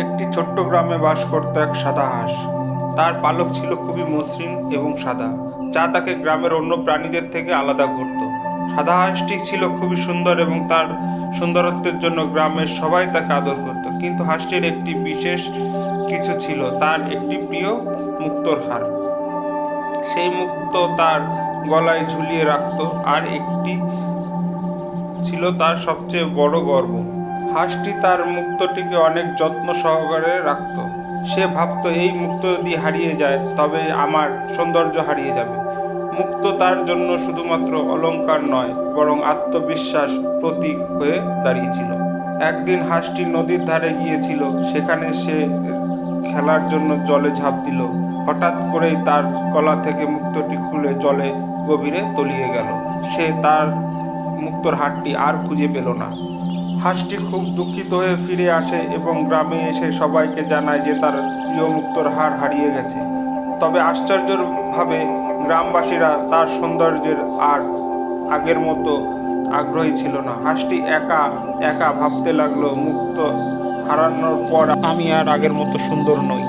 একটি ছোট্ট গ্রামে বাস করত এক সাদা হাঁস। তার পালক ছিল খুবই মসৃণ এবং সাদা। যা তাকে গ্রামের অন্য প্রাণীদের থেকে আলাদা করত। সাদা হাঁসটি ছিল খুবই সুন্দর এবং তার সুন্দরত্বের জন্য গ্রামের সবাই তাকে আদর করত। কিন্তু হাঁসটির একটি বিশেষ কিছু ছিল, তার একটি প্রিয় মুক্তোর হার সেই মুক্ত তার গলায় ঝুলিয়ে রাখত, আর একটি ছিল তার সবচেয়ে বড় গর্ব। হাঁসটি তার মুক্তটিকে অনেক যত্ন সহকারে রাখত। সে ভাবতো, এই মুক্ত যদি হারিয়ে যায়, তবে আমার সৌন্দর্য হারিয়ে যাবে। মুক্ত তার জন্য শুধুমাত্র অলঙ্কার নয়, বরং আত্মবিশ্বাস প্রতীক হয়ে দাঁড়িয়েছিল। একদিন হাঁসটি নদীর ধারে গিয়েছিল, সেখানে সে খেলার জন্য জলে ঝাঁপ দিল। হঠাৎ করেই তার গলা থেকে মুক্তটি খুলে জলে গভীরে তলিয়ে গেল। সে তার মুক্তর হাটটি আর খুঁজে পেল না। হাঁসটি খুব দুঃখিত হয়ে ফিরে আসে এবং গ্রামে এসে সবাইকে জানায় যে তার প্রিয় মুক্তর হার হারিয়ে গেছে। তবে আশ্চর্যভাবে গ্রামবাসীরা তার সৌন্দর্যের আর আগের মতো আগ্রহী ছিল না। হাঁসটি একা একা ভাবতে লাগল মুক্ত হারানোর পর আমি আর আগের মতো সুন্দর নই।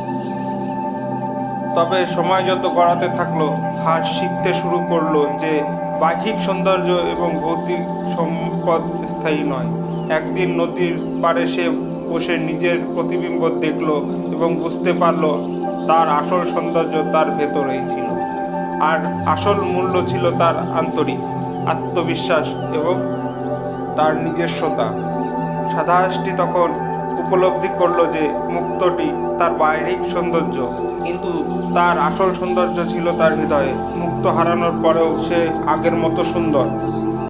তবে সময় যত গড়াতে থাকল, হাঁস শিখতে শুরু করল যে বাহ্যিক সৌন্দর্য এবং ভৌতিক সম্পদ স্থায়ী নয়। একদিন নদীর পাড়ে সে বসে নিজের প্রতিবিম্ব দেখল এবং বুঝতে পারল তার আসল সৌন্দর্য তার ভেতরেই ছিল। আর আসল মূল্য ছিল তার আন্তরিক আত্মবিশ্বাস এবং তার নিজস্বতা। সাদা হাঁসটি তখন উপলব্ধি করল যে মুক্তটি তার বাইরিক সৌন্দর্য, কিন্তু তার আসল সৌন্দর্য ছিল তার হৃদয়ে। মুক্ত হারানোর পরেও সে আগের মতো সুন্দর।